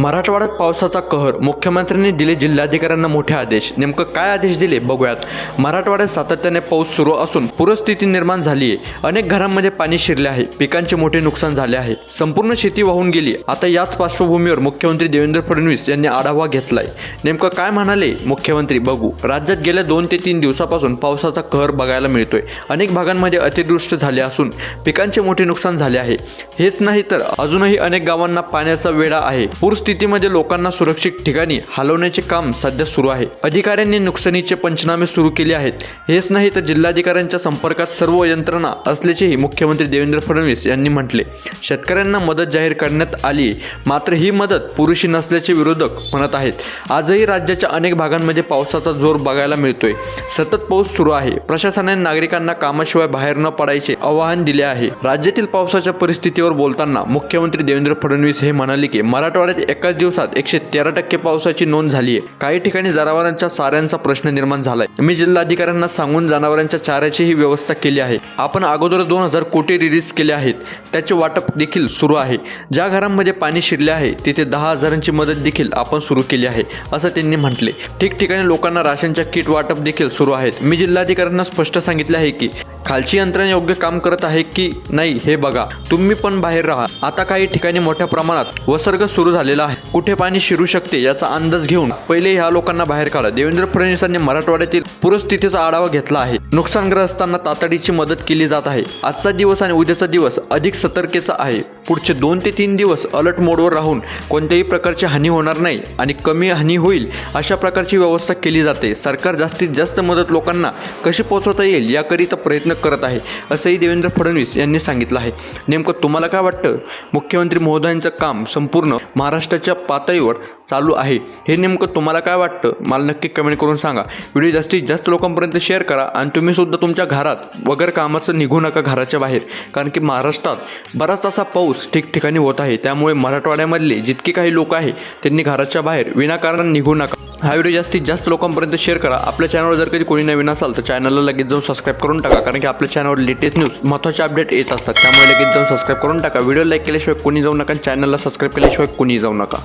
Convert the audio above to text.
मराठवाड्यात पावसाचा कहर. मुख्यमंत्र्यांनी दिले जिल्हाधिकाऱ्यांना मोठे आदेश. नेमकं काय आदेश दिले? बघूयात. मराठवाड्यात सातत्याने पाऊस सुरू असून पूरस्थिती निर्माण झाली आहे अनेक घरांमध्ये पाणी शिरले आहे. पिकांचे मोठे नुकसान झाले आहे. संपूर्ण शेती वाहून गेली. आता याच पार्श्वभूमीवर मुख्यमंत्री देवेंद्र फडणवीस यांनी आढावा घेतलाय. नेमकं काय म्हणाले? मुख्यमंत्री बघू. राज्यात गेल्या दोन ते तीन दिवसापासून पावसाचा कहर बघायला मिळतोय. अनेक भागांमध्ये अतिदृष्ट झाले असून पिकांचे मोठे नुकसान झाले आहे. हेच नाही तर अजूनही अनेक गावांना पाण्याचा वेढा आहे. पूरस्थितीमध्ये म्हणजे लोकांना सुरक्षित ठिकाणी हलवण्याचे काम सध्या सुरू आहे. अधिकाऱ्यांनी नुकसानीचे पंचनामे सुरू केले आहेत. हेच नाही तर जिल्हाधिकाऱ्यांच्या संपर्कात सर्व यंत्रणा असल्याचेही मुख्यमंत्री देवेंद्र फडणवीस यांनी म्हटले. शेतकऱ्यांना मदत जाहीर करण्यात आली मात्र ही मदत पुरेशी नसल्याचे विरोधक म्हणत आहेत. आजही राज्याच्या अनेक भागांमध्ये पावसाचा जोर बघायला मिळतोय. सतत पाऊस सुरू आहे. प्रशासनाने नागरिकांना कामाशिवाय बाहेर न पडायचे आवाहन दिले आहे. राज्यातील पावसाच्या परिस्थितीवर बोलताना मुख्यमंत्री देवेंद्र फडणवीस हे म्हणाले की मराठवाड्यात एकाच दिवसात एकशे तेरा टक्के पावसाची नोंद झाली आहे काही ठिकाणी जनावरांच्या चाऱ्यांचा प्रश्न निर्माण झालाय. मी जिल्हाधिकाऱ्यांना सांगून जनावरांच्या चाऱ्याचीही व्यवस्था केली आहे. आपण अगोदर दोन हजार कोटी रिलीज केले आहेत. त्याचे वाटप देखील सुरू आहे. ज्या घरांमध्ये पाणी शिरले आहे तिथे दहा हजारांची मदत देखील आपण सुरू केली आहे असं त्यांनी म्हटले. ठिकठिकाणी लोकांना राशनच्या किट वाटप देखील सुरू आहेत. मी जिल्हाधिकाऱ्यांना स्पष्ट सांगितले आहे की खालची यंत्रणा योग्य काम करत आहे की नाही हे बघा. तुम्ही पण बाहेर राहा. आता काही ठिकाणी मोठ्या प्रमाणात वसर्ग सुरू झालेला आहे. कुठे पाणी शिरू शकते याचा अंदाज घेऊन पहिले ह्या लोकांना बाहेर काढा. देवेंद्र फडणवीसांनी मराठवाड्यातील पूरस्थितीचा आढावा घेतला आहे. नुकसानग्रस्तांना तातडीची मदत केली जात आहे. आजचा दिवस आणि उद्याचा दिवस अधिक सतर्कतेचा आहे. पुढचे दोन ते तीन दिवस अलर्ट मोडवर राहून कोणत्याही प्रकारची हानी होणार नाही आणि कमी हानी होईल अशा प्रकारची व्यवस्था केली जाते. सरकार जास्तीत जास्त मदत लोकांना कशी पोहोचवता येईल याकरिता प्रयत्न करत आहे असंही देवेंद्र फडणवीस यांनी सांगितलं आहे. नेमकं तुम्हाला काय वाटतं? मुख्यमंत्री महोदयांचं काम संपूर्ण महाराष्ट्र महाराष्ट्राच्या पातळीवर चालू आहे. हे नेमकं तुम्हाला काय वाटतं? मला नक्की कमेंट करून सांगा. व्हिडिओ जास्तीत जास्त लोकांपर्यंत शेअर करा आणि तुम्ही सुद्धा तुमच्या घरात वगैरे कामाचं निघू नका घराच्या बाहेर. कारण की महाराष्ट्रात बराच असा पाऊस ठिकठिकाणी होत आहे. त्यामुळे मराठवाड्यामधले जितके काही लोक आहे त्यांनी घराच्या बाहेर विनाकारण निघू नका. हा व्हिडिओ जास्तीत जास्त लोकांपर्यंत शेअर करा. आपल्या चॅनलवर जर कधी कोणी नवीन असाल तर चॅनलला लगेच जाऊन सबस्क्राईब करून टाका. कारण की आपल्या चॅनलवर लेटेस्ट न्यूज महत्त्वाचे अपडेट येत असतात. त्यामुळे लगेच जाऊन सबस्क्राईब करून टाका. व्हिडिओ लाईक केल्याशिवाय कोणी जाऊ नका चॅनलला सबस्क्राईब केल्याशिवाय कोणी जाऊ नका.